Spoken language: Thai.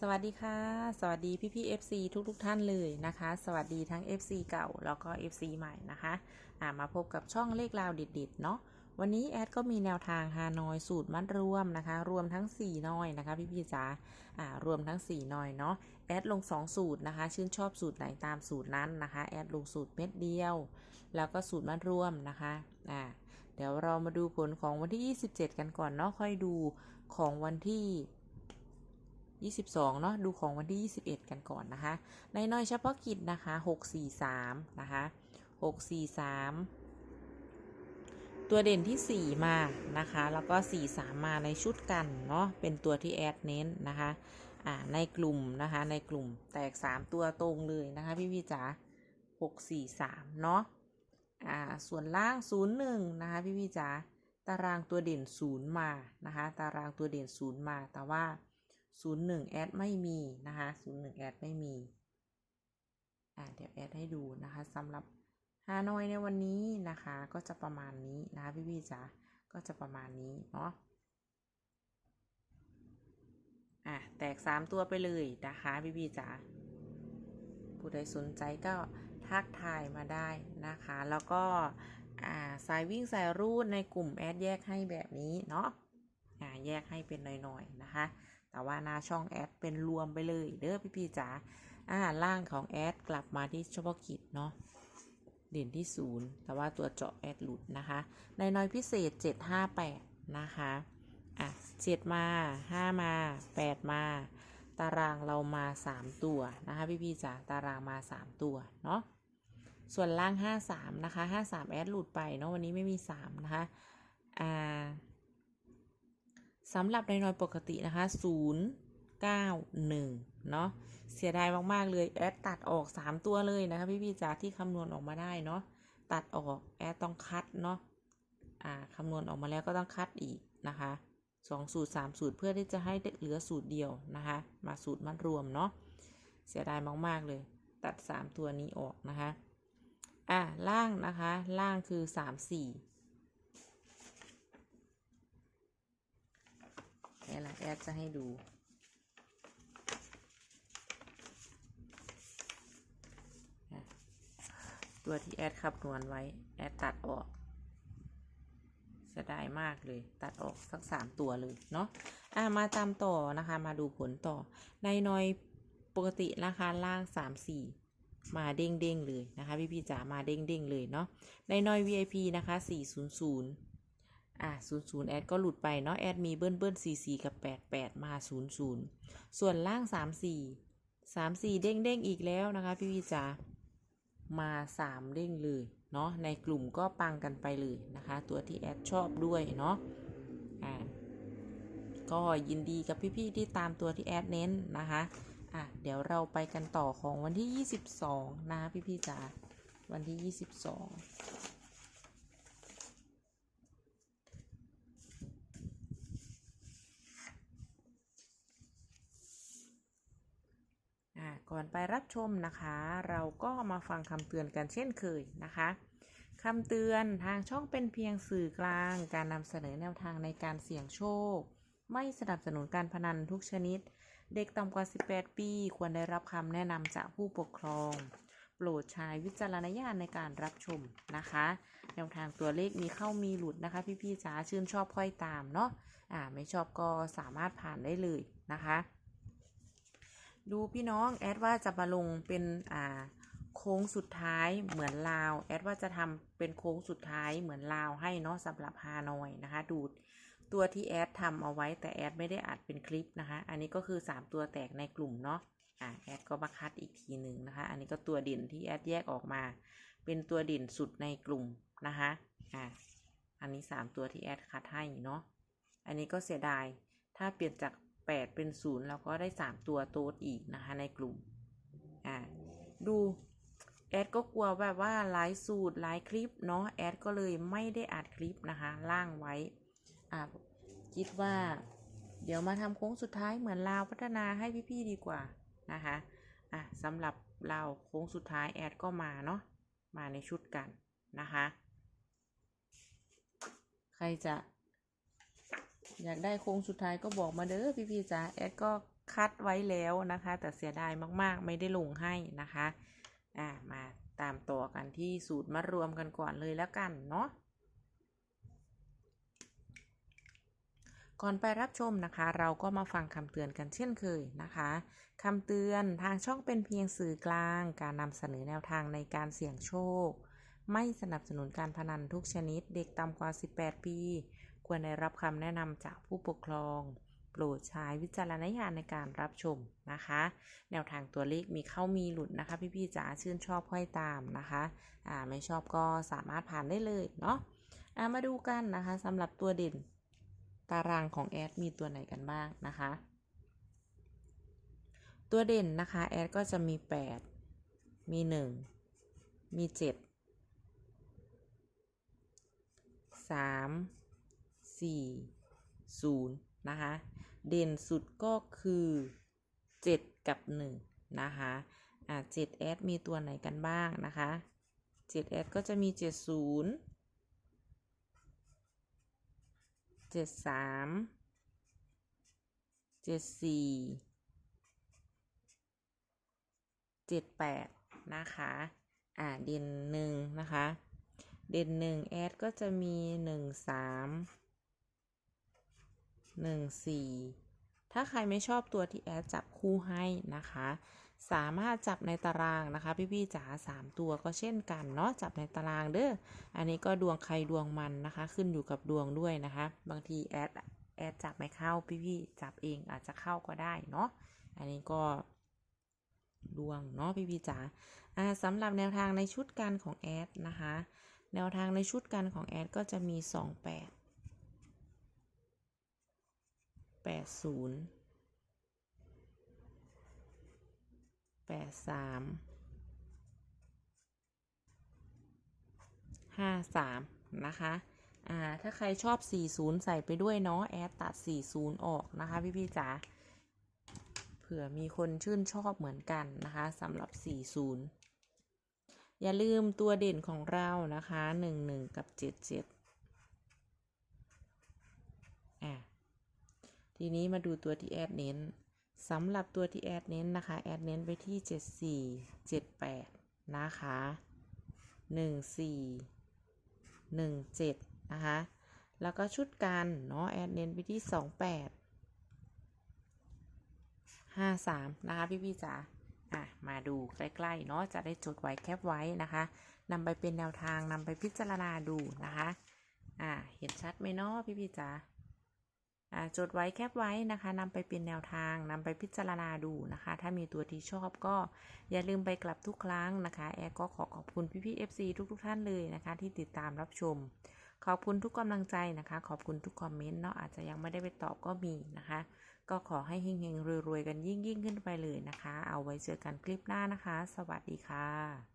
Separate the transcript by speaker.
Speaker 1: สวัสดีค่ะ สวัสดีพี่พี่ FC ทุกทุกท่านเลยนะคะ สวัสดีทั้ง FC เก่าแล้วก็ FC ใหม่นะคะอ่ามาพบกับช่องเลขราวดิดๆเนาะวันนี้แอดก็มีแนวทางฮานอยสูตรมัดรวมนะคะ รวมทั้ง 4 น้อยนะคะ พี่พี่จ๋าอ่ารวมทั้ง 4 น้อยเนาะแอดลง 2 สูตรนะคะ ชื่นชอบสูตรไหนตามสูตรนั้นนะคะ แอดลงสูตรเม็ดเดียว แล้วก็สูตรมัดรวมนะคะอ่าเดี๋ยวเรามาดูผลของวันที่ 27 กันก่อนเนาะค่อยดูของวันที่ 22 เนาะดูของวันที่ 21 กันก่อนนะคะ ในน้อยเฉพาะกิจนะคะ 643 นะคะ 643 ตัวเด่นที่ 4 มานะคะ แล้วก็ 43 มาในชุดกันเนาะเป็นตัวที่แอดเน้นนะคะอ่าในกลุ่มนะคะในกลุ่มแตก 3 ตัวตรงเลยนะคะพี่พี่จ๋า643 เนาะอ่าส่วนล่าง 01 นะคะพี่พี่จ๋าตารางตัวเด่น 0 มานะคะ ตารางตัวเด่น 0 มาแต่ว่า 01แอดไม่มีนะคะ01แอดไม่มีอ่าเดี๋ยวแอดให้ดูนะคะสำหรับฮานอยในวันนี้นะคะก็จะประมาณนี้นะคะพี่พี่จ๋าก็จะประมาณนี้เนาะอะแตก 3 ตัวไปเลยนะคะพี่พี่จ๋าผู้ใดสนใจก็ทักทายมาได้นะคะ แล้วก็อ่าสายวิ่งสายรูดในกลุ่มแอดแยกให้แบบนี้เนาะอ่าแยกให้เป็นหน่อยๆนะคะ แต่ว่าหน้าช่องแอดเป็นรวมไปเลยเด้อพี่ๆจ๋าอ่าล่างของแอดกลับมาที่เฉพาะกิจเนาะเด่นที่ศูนย์แต่ว่าตัวเจาะแอดหลุดนะคะในน้อยพิเศษ 758 นะคะอะ7มา 5 มา 8 มา ตารางเรามา 3 ตัวนะคะพี่ๆจ๋าตารางมา 3 ตัวเนาะส่วนล่าง 53 นะคะ 53 แอดหลุดไปเนาะวันนี้ไม่มี 3 นะคะอ่า สำหรับในนอยปกตินะคะ 0 9 1 เนาะเสียดายมากๆเลยแอดตัดออก 3 ตัวเลยนะคะพี่พี่จ๋าที่คำนวณออกมาได้เนาะตัดออกแอดต้องคัดเนาะอ่าคำนวณออกมาแล้วก็ต้องคัดอีกนะคะสองสูตรสามสูตรเพื่อที่จะให้เหลือสูตรเดียวนะคะมาสูตรมัดรวมเนาะเสียดายมากๆเลยตัด 3 ตัวนี้ออกนะคะอ่าล่างนะคะล่างคือ 3 4 นี่แหละแอดจะให้ดูตัวที่แอดคำนวณไว้ แอดตัดออกเสียดายมากเลย ตัดออกสักสามตัวเลยเนาะอะมาตามต่อนะคะ มาดูผลต่อ ในนอยปกติราคาล่างสามสี่มาเด้งเด้งเลยนะคะ พี่พี่จ๋ามาเด้งเด้งเลยเนาะในนอย VIP นะคะสี่ศูนย์ ศูนย์อะ00แอดก็หลุดไปเนาะแอดมีเบิ้ลเบิ้ล44กับ88มา00ส่วนล่าง34 34เด้งเด้งอีกแล้วนะคะ พี่พี่จ๋ามา3เด้งเลยเนาะในกลุ่มก็ปังกันไปเลยนะคะ ตัวที่แอดชอบด้วยเนาะอ่าก็ยินดีกับพี่ๆที่ตามตัวที่แอดเน้นนะคะอะเดี๋ยวเราไปกันต่อของวันที่ 22 นะคะพี่ๆจ๋าวันที่ 22 อ่าก่อน ไปรับชมนะคะ เราก็มาฟังคำเตือนกันเช่นเคยนะคะคำเตือนทางช่องเป็นเพียงสื่อกลาง การนำเสนอแนวทางในการเสี่ยงโชค ไม่สนับสนุนการพนันทุกชนิด เด็กต่ำกว่า 18 ปี ควรได้รับคำแนะนำจากผู้ปกครอง โปรดใช้วิจารณญาณในการรับชมนะคะ แนวทางตัวเลขมีเข้ามีหลุดนะคะ พี่ๆจ๋าชื่นชอบค่อยตามเนาะอ่าไม่ชอบก็สามารถผ่านได้เลยนะคะ ดูพี่น้องแอดว่าจะมาลงเป็นอ่าโค้งสุดท้ายเหมือนลาว แอดว่าจะทำเป็นโค้งสุดท้ายเหมือนลาวให้เนาะสำหรับฮานอยนะคะ ดูตัวที่แอดทำเอาไว้แต่แอดไม่ได้อัดเป็นคลิปนะคะ อันนี้ก็คือ 3 ตัวแตกในกลุ่มเนาะอ่าแอดก็มาคัดอีกทีหนึ่งนะคะ อันนี้ก็ตัวเด่นที่แอดแยกออกมา เป็นตัวเด่นสุดในกลุ่มนะคะอ่าอันนี้ 3 ตัวที่แอดคัดให้เนาะอันนี้ก็เสียดายถ้าเปลี่ยนจาก 8 เป็น0เราก็ได้ 3 ตัวโต๊ดอีกนะคะในกลุ่ม อ่า ดูแอดก็กลัวแบบว่าหลายสูตรหลายคลิปเนาะแอดก็เลยไม่ได้อัดคลิปนะคะล่างไว้ อ่า คิดว่า เดี๋ยวมาทำโค้งสุดท้ายเหมือนลาวพัฒนาให้พี่ๆดีกว่านะคะ อะสำหรับเราโค้งสุดท้ายแอดก็มาเนาะมาในชุดกันนะคะ ใครจะ อยากได้โค้งสุดท้ายก็บอกมาเด้อพี่ๆจ๋าแอดก็คัดไว้แล้วนะคะ แต่เสียดายมากๆ ไม่ได้ลงให้นะคะอ่ามาตามต่อกันที่สูตรมารวมกันก่อนเลยแล้วกันเนาะก่อนไปรับชมนะคะ เราก็มาฟังคำเตือนกันเช่นเคยนะคะคำเตือนทางช่องเป็นเพียงสื่อกลาง การนำเสนอแนวทางในการเสี่ยงโชค ไม่สนับสนุนการพนันทุกชนิด เด็กต่ำกว่า 18 ปี ควรได้รับคำแนะนำจากผู้ปกครอง โปรดใช้วิจารณญาณในการรับชมนะคะ แนวทางตัวเลขมีเข้ามีหลุดนะคะ พี่ๆจ๋าชื่นชอบค่อยตามนะคะอ่าไม่ชอบก็สามารถผ่านได้เลยเนาะอ่ามาดูกันนะคะสำหรับตัวเด่นตารางของแอดมีตัวไหนกันบ้างนะคะ ตัวเด่นนะคะแอดก็จะมี 8 มี 1 มี 7 3 4 0 นะคะ เด่นสุดก็คือ 7 กับ 1 นะคะ อ่า7แอดมีตัวไหนกันบ้างนะคะ7แอดก็จะมี 70เจ็ดสามเจ็ดสี่เจ็ดแปดนะคะ อ่า เด่นหนึ่งนะคะ เด่นหนึ่งแอดก็จะมีหนึ่งสาม หนึ่งสี่ถ้าใครไม่ชอบตัวที่แอดจับคู่ให้นะคะ สามารถจับในตารางนะคะ พี่ๆจ๋าสามตัวก็เช่นกันเนาะจับในตารางเด้ออันนี้ก็ดวงใครดวงมันนะคะ ขึ้นอยู่กับดวงด้วยนะคะ บางทีแอดแอดจับไม่เข้าพี่ๆจับเองอาจจะเข้าก็ได้เนาะอันนี้ก็ดวงเนาะพี่พี่จ๋าอ่าสำหรับแนวทางในชุดการของแอดนะคะ แนวทางในชุดการของแอดก็จะมี 28 แปดศูนย์แปดสามห้าสามนะคะ อ่า ถ้าใครชอบ 40 ใส่ไปด้วยเนาะ แอดตัด 40 ออกนะคะ พี่ๆจ๋า เผื่อมีคนชื่นชอบเหมือนกันนะคะสำหรับ 40 อย่าลืมตัวเด่นของเรานะคะ 11 กับ 77อะ ทีนี้มาดูตัวที่แอดเน้นสำหรับตัวที่แอดเน้นนะคะ แอดเน้นไปที่ 74 78 นะคะ 14 17 นะคะ แล้วก็ชุดกันเนาะ แอดเน้นไปที่ 28 53 นะคะ พี่พี่จ๋าอะ มาดูใกล้ๆ เนาะ จะได้จดไว้แคปไว้นะคะนำไปเป็นแนวทางนำไปพิจารณาดูนะคะ อะ เห็นชัดไหมเนาะพี่พี่จ๋า จดไว้แคปไว้นะคะนำไปเป็นแนวทางนำไปพิจารณาดูนะคะ ถ้ามีตัวที่ชอบก็อย่าลืมไปกลับทุกครั้งนะคะ แอร์ก็ขอขอบคุณพี่พี่ๆ FC ทุกๆ ท่านเลยนะคะ ที่ติดตามรับชม ขอบคุณทุกกำลังใจนะคะ ขอบคุณทุกคอมเมนต์เนาะอาจจะยังไม่ได้ไปตอบก็มีนะคะ ก็ขอให้เฮงๆรวยๆกันยิ่งๆ ขึ้นไปเลยนะคะ เอาไว้เจอกันคลิปหน้านะคะ สวัสดีค่ะ